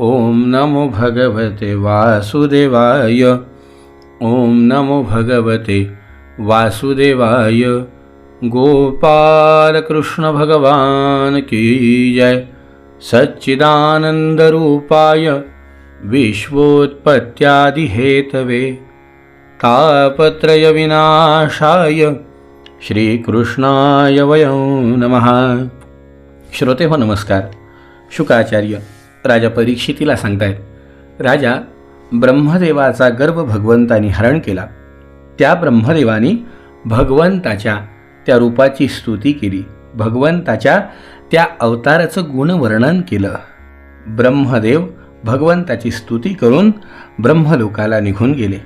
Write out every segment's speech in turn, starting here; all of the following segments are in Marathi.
ओम नमो भगवते वासुदेवाय। ओम नमो भगवते वासुदेवाय। गोपाल कृष्ण भगवान की जय। सच्चिदानंद रूपाय विश्वोत्पत्त्यादि हेतवे तापत्रय विनाशाय श्रीकृष्णाय वयं नमः। श्रोते हो नमस्कार। शुकाचार्य राजा परीक्षितीला सांगतायत. राजा ब्रह्मदेवाचा गर्भ भगवंतानी हरण केला. त्या ब्रह्मदेवानी भगवंताच्या त्या रूपाची स्तुती केली. भगवंताच्या त्या अवताराचं गुणवर्णन केलं. ब्रह्मदेव भगवंताची स्तुती करून ब्रह्मलोकाला निघून गेले.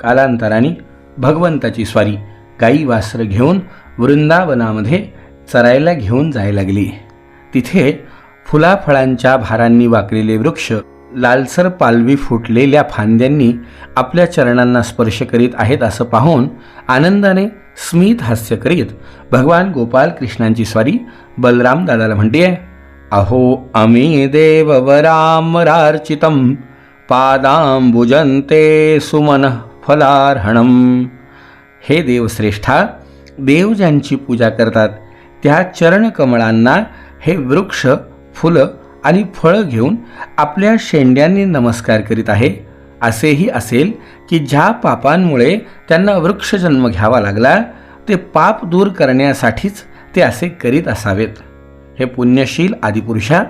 कालांतराने भगवंताची स्वारी गाई वासरं घेऊन वृंदावनामध्ये चरायला घेऊन जायला लागली. तिथे फुलाफळांच्या भारांनी वाकलेले वृक्ष लालसर पालवी फुटलेल्या फांद्यांनी आपल्या चरणांना स्पर्श करीत आहेत असं पाहून आनंदाने स्मित हास्य करीत भगवान गोपाल कृष्णांची स्वारी बलराम दादाला म्हणते अहो अमी देववरामरार्चितं पादांबुजंते सुमन फलार्हणम. हे देवश्रेष्ठा देव ज्यांची पूजा करतात त्या चरणकमळांना हे वृक्ष फुलं आणि फळं घेऊन आपल्या शेंड्यांनी नमस्कार करीत आहे. असेही असेल की ज्या पापांमुळे त्यांना वृक्षजन्म घ्यावा लागला ते पाप दूर करण्यासाठीच ते असे करीत असावेत. हे पुण्यशील आदिपुरुषा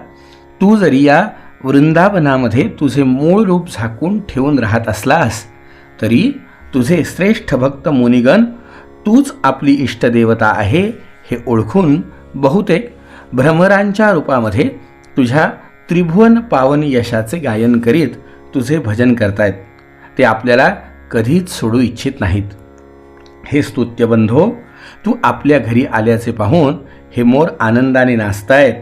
तू जरी या वृंदावनामध्ये तुझे मूळ रूप झाकून ठेवून राहत असलास तरी तुझे श्रेष्ठ भक्त मुनिगण तूच आपली इष्टदेवता आहे हे ओळखून बहुतेक भ्रमरांच्या रूपामध्ये तुझ्या त्रिभुवन पावन यशाचे गायन करीत तुझे भजन करतायत. ते आपल्याला कधीच सोडू इच्छित नाहीत. हे स्तुत्यबंधो तू आपल्या घरी आल्याचे पाहून हे मोर आनंदाने नाचतायत.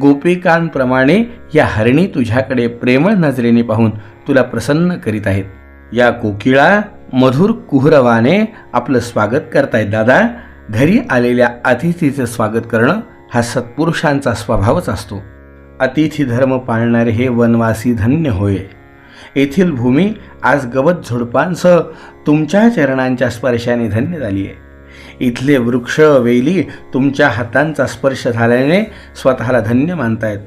गोपिकांप्रमाणे या हरणी तुझ्याकडे प्रेमळ नजरेने पाहून तुला प्रसन्न करीत आहेत या कोकिळा मधुर कुहरवाने आपलं स्वागत करतायत दादा. घरी आलेल्या अतिथीचं स्वागत करणं हा सत्पुरुषांचा स्वभावच असतो. अतिथी धर्म पाळणारे हे वनवासी धन्य होय. येथील भूमी आज गवत झुडपांसह तुमच्या चरणांच्या स्पर्शाने धन्य झाली आहे इथले वृक्ष वेली तुमच्या हातांचा स्पर्श झाल्याने स्वतःला धन्य मानतायत.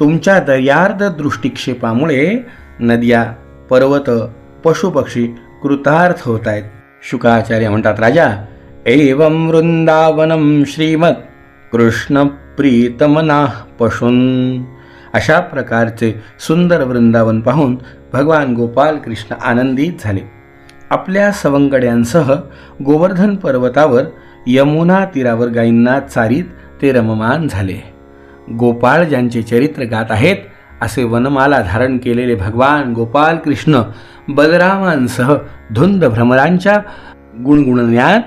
तुमच्या दर्यार्द दृष्टिक्षेपामुळे नद्या पर्वत पशुपक्षी कृतार्थ होत आहेत शुकाचार्य म्हणतात राजा एवं वृंदावनम श्रीमत कृष्ण प्रीतमना पशून. अशा प्रकारचे सुंदर वृंदावन पाहून भगवान गोपाल कृष्ण आनंदित झाले. आपल्या सवंगड्यांसह गोवर्धन पर्वतावर यमुना तीरावर गायींना चारीत ते रममान झाले. गोपाळ ज्यांचे चरित्र गात आहेत असे वनमाला धारण केलेले भगवान गोपाल कृष्ण बलरामांसह धुंद भ्रमरांच्या गुणगुणण्यात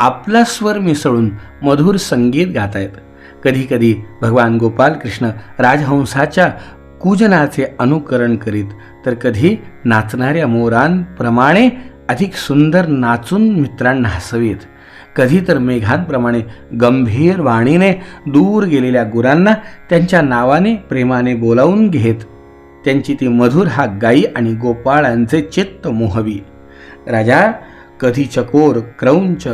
आपला स्वर मिसळून मधुर संगीत गात आहेत कधीकधी भगवान गोपाल कृष्ण राजहंसाच्या कुजनाचे अनुकरण करीत तर कधी नाचणाऱ्या मोरांप्रमाणे अधिक सुंदर नाचून मित्रांना हसवीत. कधी तर मेघांप्रमाणे गंभीर वाणीने दूर गेलेल्या गुरांना त्यांच्या नावाने प्रेमाने बोलावून घेत. त्यांची ती मधुर हा गाई आणि गोपाळांचे चित्त मोहवी. राजा कधी चकोर क्रौंच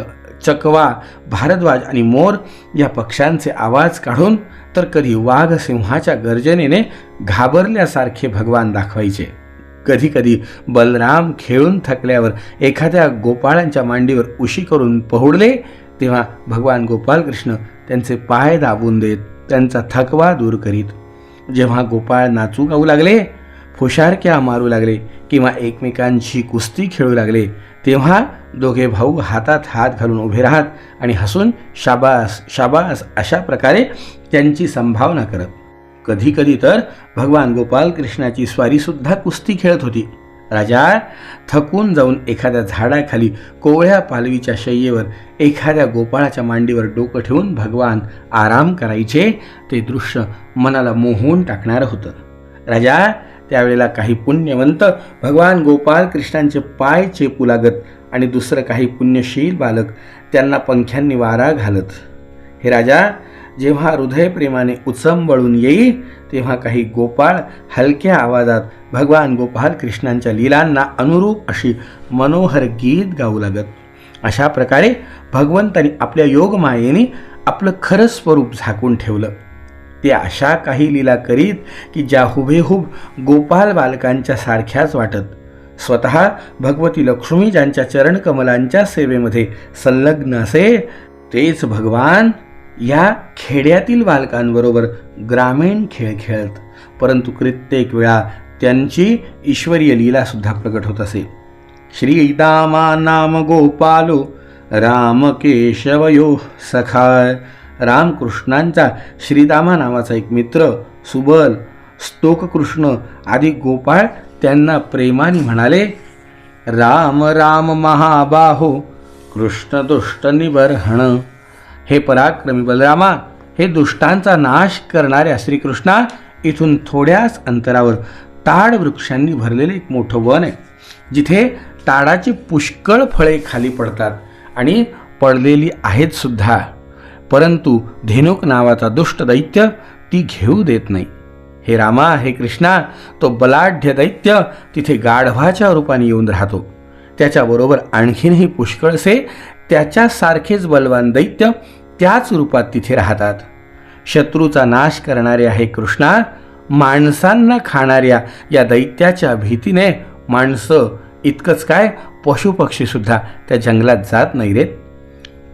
चकवा भारद्वाज आणि मोर या पक्ष्यांचे आवाज काढून तर कधी वाघ सिंहाच्या गर्जनेने घाबरल्यासारखे भगवान दाखवायचे. कधी कधी बलराम खेळून थकल्यावर एखाद्या गोपाळांच्या मांडीवर उशी करून पहुडले तेव्हा भगवान गोपालकृष्ण त्यांचे पाय दाबून देत त्यांचा थकवा दूर करीत जेव्हा गोपाळ नाचू गाऊ लागले फुशारक्या मारू लागले किंवा एकमेकांशी कुस्ती खेळू लागले तेव्हा दोघे भाऊ हातात हात घालून उभे राहत आणि हसून शाबास शाबास अशा प्रकारे त्यांची संभावना करत. कधीकधी तर भगवान गोपाल कृष्णाची स्वारीसुद्धा कुस्ती खेळत होती. राजा थकून जाऊन एखाद्या झाडाखाली कोवळ्या पालवीच्या शय्येवर एखाद्या गोपाळाच्या मांडीवर डोकं ठेवून भगवान आराम करायचे ते दृश्य मनाला मोहून टाकणारं होतं. राजा त्यावेळेला काही पुण्यवंत भगवान गोपाल कृष्णांचे पाय चेपू लागत आणि दुसरं काही पुण्यशील बालक त्यांना पंख्यांनी वारा घालत. हे राजा जेव्हा हृदयप्रेमाने उचंबळून येईल तेव्हा काही गोपाळ हलक्या आवाजात भगवान गोपाल कृष्णांच्या लीलांना अनुरूप अशी मनोहर गीत गाऊ लागत. अशा प्रकारे भगवंतानी आपल्या योगमायेने आपलं खरं स्वरूप झाकून ठेवलं. ते अशा काही लीला करीत की ज्या हुबेहूब गोपाल बालकांच्या सारख्याच वाटत. स्वतः भगवती लक्ष्मी ज्यांच्या चरणकमलांच्या सेवेमध्ये संलग्न असे तेच भगवान या खेड्यातील बालकांबरोबर ग्रामीण खेळ खेळत. परंतु कित्येक वेळा त्यांची ईश्वरीय लीलासुद्धा प्रकट होत असे. श्रीदामा नाम गोपालो राम केशवयो सखा रामकृष्णांचा श्रीदामा नावाचा एक मित्र सुबल स्तोककृष्ण आदी गोपाळ त्यांना प्रेमाने म्हणाले राम राम महाबाहो कृष्ण दुष्ट निबर्हण हे पराक्रमी बलरामा हे दुष्टांचा नाश करणाऱ्या श्रीकृष्णा इथून थोड्याच अंतरावर ताड वृक्षांनी भरलेले एक मोठं वन आहे. जिथे ताडाची पुष्कळ फळे खाली पडतात आणि पडलेली आहेत सुद्धा. परंतु धेनुक नावाचा दुष्ट दैत्य ती घेऊ देत नाही. हे रामा हे कृष्णा तो बलाढ्य दैत्य तिथे गाढवाच्या रूपाने येऊन राहतो. त्याच्याबरोबर आणखीनही पुष्कळसे त्याच्यासारखेच बलवान दैत्य त्याच रूपात तिथे राहतात. शत्रूचा नाश करणारे आहे कृष्णा माणसांना खाणाऱ्या या दैत्याच्या भीतीने माणसं इतकंच काय पशुपक्षीसुद्धा त्या जंगलात जात नाही रे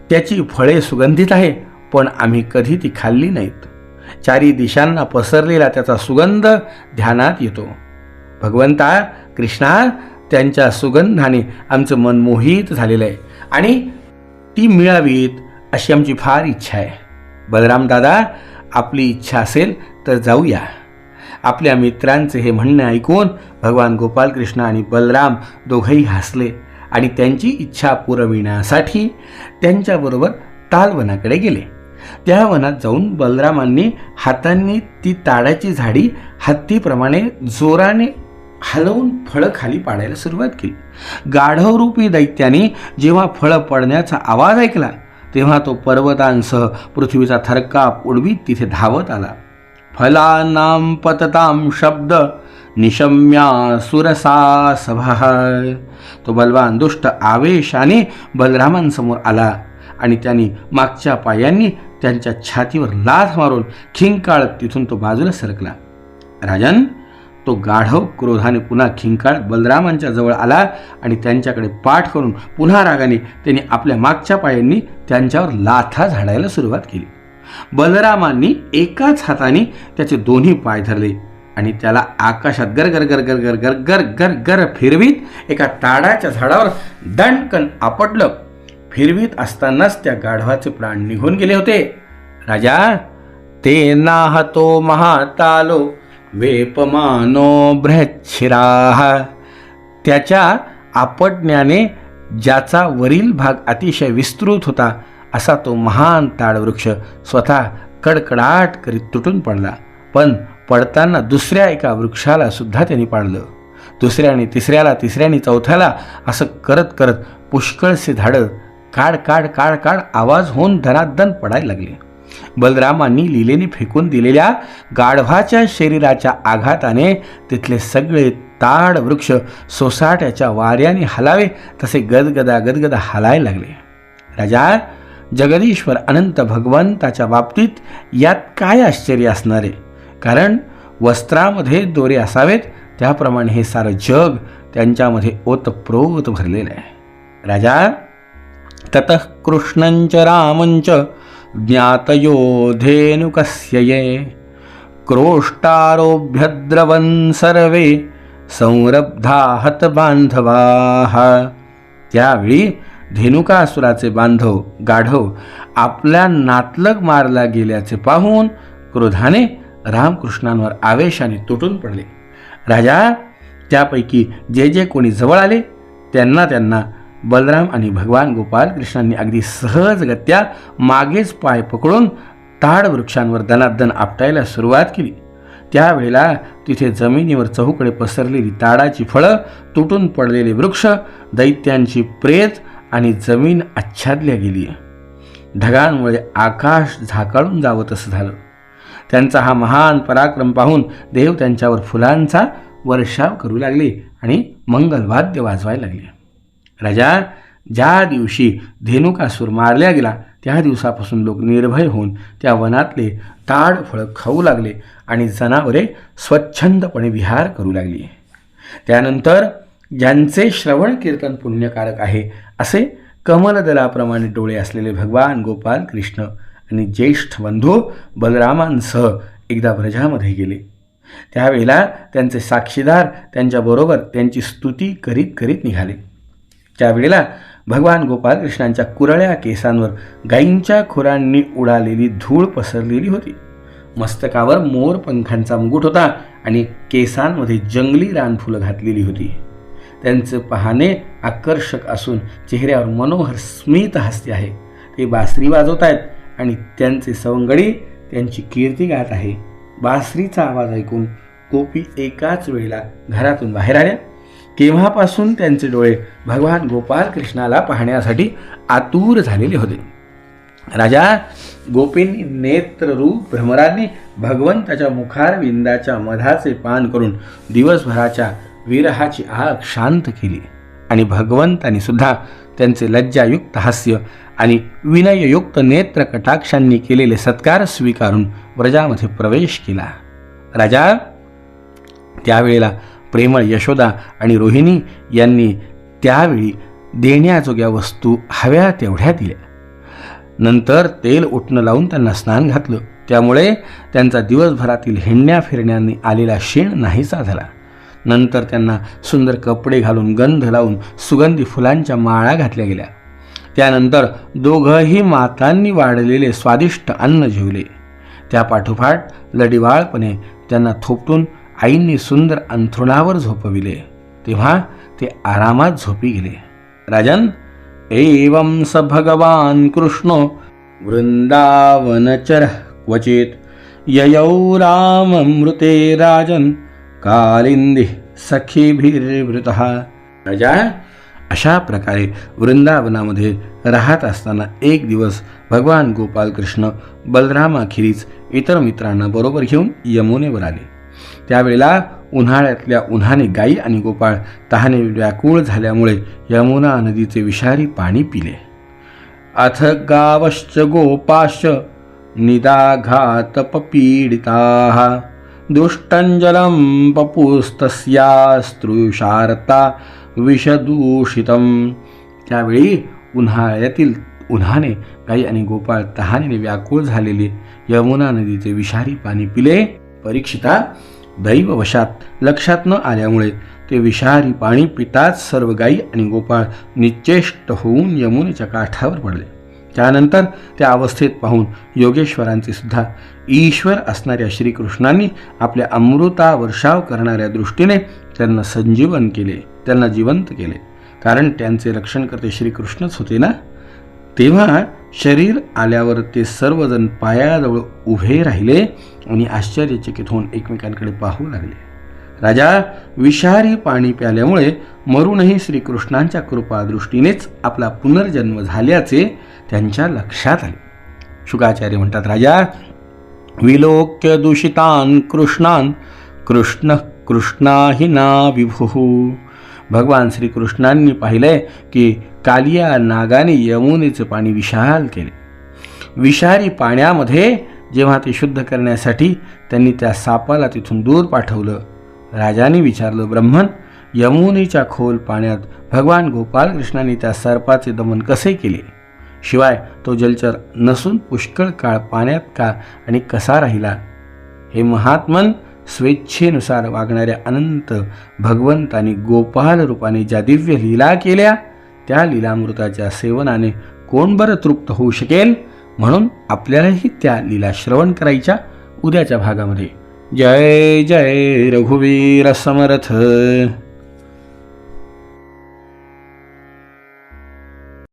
त्याची फळे सुगंधित आहे. पण आम्ही कधी ती खाल्ली नाहीत. चारी दिशांना पसरलेला त्याचा सुगंध ध्यानात येतो. भगवंता कृष्णा त्यांच्या सुगंधाने आमचं मन मोहित झालेलं आहे. आणि ती मिळावीत अशी आमची फार इच्छा आहे. बलराम दादा आपली इच्छा असेल तर जाऊया. आपल्या मित्रांचे हे म्हणणे ऐकून भगवान गोपालकृष्ण आणि बलराम दोघंही हसले आणि त्यांची इच्छा पुरविण्यासाठी त्यांच्याबरोबर तालवनाकडे गेले. त्या वनात जाऊन बलरामांनी हातांनी ती ताडाची झाडी हत्तीप्रमाणे जोराने हलवून फळं खाली पाडायला सुरुवात केली. गाढवरूपी दैत्याने जेव्हा फळं पडण्याचा आवाज ऐकला तेव्हा तो पर्वतांसह पृथ्वीचा थरकाप उडवीत तिथे धावत आला. फलानाम पतताम शब्द निशम्या सुरसा सभा. तो बलवान दुष्ट आवेशाने बलरामांसमोर आला आणि त्यांनी मागच्या पायांनी त्यांच्या छातीवर लाथ मारून खिंकाळत तिथून तो बाजूला सरकला. राजन तो गाढव क्रोधाने पुन्हा खिंकाळत बलरामांच्या जवळ आला आणि त्यांच्याकडे पाठ करून पुन्हा रागाने त्यांनी आपल्या मागच्या पायांनी त्यांच्यावर लाथा झाडायला सुरुवात केली. बलरामांनी एकाच हाताने त्याचे दोन्ही पाय धरले आणि त्याला आकाशात गर गर गर गर गर गर गर गर गर फिरवीत एका ताडाच्या झाडावर दणकन आपटलं. फिरवीत असतानाच त्या गाढवाचे प्राण निघून गेले होते. राजा ते नाहतो महातालो वेपमानो बृहच्छिराह त्याच्या आपटण्याने ज्याचा वरील भाग अतिशय विस्तृत होता असा तो महान ताडवृक्ष स्वतः कडकडाट करीत तुटून पडला. पण पडताना दुसऱ्या एका वृक्षाला सुद्धा त्यांनी पाडलं. दुसऱ्याने तिसऱ्याला तिसऱ्याने चौथ्याला असं करत करत पुष्कळसे झाडं काड काड काड काड आवाज होऊन धनादन पडायला लागले. बलरामांनी लिलेने फेकून दिलेल्या गाढवाच्या शरीराच्या आघाताने तिथले सगळे ताड वृक्ष सोसाट्याच्या वाऱ्याने हलावे तसे गदगदा गदगदा हलायला लागले. राजा जगदीश्वर अनंत भगवंताच्या बाबतीत यात काय आश्चर्य असणार? आहे कारण वस्त्रामध्ये दोरे असावेत त्याप्रमाणे हे सारं जग त्यांच्यामध्ये ओतप्रोत भरलेलं आहे. राजा ततः कृष्णंच रामंच ज्ञातयोधेनुकस्य ये क्रोष्टारोभ्यद्रवन् सर्वे संरब्धा हतबांधवाः त्यावेळी धेनुकासुराचे बांधव गाढव आपल्या नातलग मारला गेल्याचे पाहून क्रोधाने रामकृष्णांवर आवेशाने तुटून पडले. राजा त्यापैकी जे जे कोणी जवळ आले त्यांना त्यांना बलराम आणि भगवान गोपाल कृष्णांनी अगदी सहजगत्या मागेच पाय पकडून ताड वृक्षांवर दनादन आपटायला सुरुवात केली. त्यावेळेला तिथे जमिनीवर चहूकडे पसरलेली ताडाची फळं तुटून पडलेले वृक्ष दैत्यांची प्रेत आणि जमीन आच्छादल्या गेली. ढगांमुळे आकाश झाकाळून जावं तसं झालं. त्यांचा हा महान पराक्रम पाहून देव त्यांच्यावर फुलांचा वर्षाव करू लागले आणि मंगलवाद्य वाजवायला लागले. राजा ज्या दिवशी धेनुकासूर मारल्या गेला त्या दिवसापासून लोक निर्भय होऊन त्या वनातले ताड फळं खाऊ लागले आणि जनावरे स्वच्छंदपणे विहार करू लागली. त्यानंतर ज्यांचे श्रवण कीर्तन पुण्यकारक आहे असे कमलदलाप्रमाणे डोळे असलेले भगवान गोपाल कृष्ण आणि ज्येष्ठ बंधू बलरामांसह एकदा ब्रजामध्ये गेले. त्यावेळेला त्यांचे साक्षीदार त्यांच्याबरोबर त्यांची स्तुती करीत करीत निघाले. त्यावेळेला भगवान गोपालकृष्णांच्या कुरळ्या केसांवर गायींच्या खुरांनी उडालेली धूळ पसरलेली होती. मस्तकावर मोर पंखांचा मुकुट होता आणि केसांमध्ये जंगली रानफुलं घातलेली होती. त्यांचं पाहणे आकर्षक असून चेहऱ्यावर मनोहर स्मित हास्य आहे. ते बासरी वाजवत आहेत आणि त्यांचे सवंगडी त्यांची कीर्ती गात आहे. बासरीचा आवाज ऐकून गोपी एकाच वेळेला घरातून बाहेर आल्या. केव्हापासून त्यांचे डोळे भगवान गोपाल कृष्णाला पाहण्यासाठी आतुर झालेले होते. राजा गोपींनी नेत्ररूप भ्रमरांनी भगवंताच्या मुखारविंदाच्या मधाचे पान करून दिवसभराच्या विरहाची आग शांत केली आणि भगवंतांनी सुद्धा त्यांचे लज्जायुक्त हास्य आणि विनययुक्त नेत्र कटाक्षांनी केलेले सत्कार स्वीकारून व्रजामध्ये प्रवेश केला. राजा त्यावेळेला प्रेमळ यशोदा आणि रोहिणी यांनी त्यावेळी देण्याजोग्या वस्तू हव्या तेवढ्या दिल्या. नंतर तेल उठणं लावून त्यांना स्नान घातलं. त्यामुळे त्यांचा दिवसभरातील हिंडण्या फिरण्याने आलेला शेण नाहीसा झाला. नंतर त्यांना सुंदर कपडे घालून गंध लावून सुगंधी फुलांच्या माळा घातल्या गेल्या. त्यानंतर दोघंही मातांनी वाढलेले स्वादिष्ट अन्न जेवले. त्या पाठोपाठ लढीवाळपणे त्यांना थोपटून आईंनी सुंदर अंथरुणावर झोपविले तेव्हा ते आरामात झोपी गेले. राजन एवं स भगवान कृष्ण वृंदावनचर क्वचित ययौ राममृते राजन कालिंदी सखीभिर्वृत। राजा अशा प्रकारे वृंदावनामध्ये राहत असताना एक दिवस भगवान गोपालकृष्ण बलरामाखेरीज इतर मित्रांना बरोबर घेऊन यमुनेवर आले. त्यावेळेला उन्हाळ्यातल्या उन्हाने गाई आणि गोपाळ तहाने व्याकुळ झाल्यामुळे यमुना नदीचे विषारी पाणी पिले. अथ गावश्च गोपाश्च निदाघात पपीडिता दुष्टंजलम पपुस्तस्यास्त्रुषारता विषदूषितम. त्यावेळी उन्हाळ्यातील उन्हाने गाई आणि गोपाळ तहानेने व्याकुळ झालेले यमुना नदीचे विषारी पाणी पिले. परीक्षिता दैववशात लक्षात न आल्यामुळे ते विषारी पाणी पिताच सर्व गाई आणि गोपाळ निश्चेष्ट होऊन यमुनेच्या काठावर पडले. त्यानंतर त्या अवस्थेत पाहून योगेश्वरांचे सुद्धा ईश्वर असणाऱ्या श्रीकृष्णांनी आपल्या अमृता वर्षाव करणाऱ्या दृष्टीने त्यांना संजीवन केले त्यांना जिवंत केले. कारण त्यांचे रक्षण करते श्रीकृष्णच होते ना? तेव्हा शरीर आल्यावर ते सर्वजण पायाजवळ उभे राहिले आणि आश्चर्यचकित होऊन एकमेकांकडे पाहू लागले. राजा विषारी पाणी प्याल्यामुळे मरूनही श्रीकृष्णांच्या कृपादृष्टीनेच आपला पुनर्जन्म झाल्याचे त्यांच्या लक्षात आले. शुकाचार्य म्हणतात राजा विलोक्य दूषितान कृष्णान कृष्ण कृष्णाही ना विभू. भगवान श्रीकृष्णांनी पाहिलंय की कालिया नागाने यमुनेचं पाणी विशाल केले. विषारी पाण्यामध्ये जेव्हा ते शुद्ध करण्यासाठी त्यांनी त्या सापाला तिथून दूर पाठवलं राजाने विचारलं ब्रह्मन यमुनेच्या खोल पाण्यात भगवान गोपालकृष्णांनी त्या सर्पाचे दमन कसे केले? शिवाय तो जलचर नसून पुष्कळ काळ पाण्यात का आणि कसा राहिला? हे महात्मन स्वेच्छेनुसार वागणाऱ्या अनंत भगवंतानी गोपाल रूपाने ज्या दिव्य लीला केल्या त्या लीलामृताच्या सेवनाने कोण बरं तृप्त होऊ शकेल? म्हणून आपल्यालाही त्या लीला श्रवण करायच्या उद्याच्या भागामध्ये. जय जय रघुवीर समर्थ.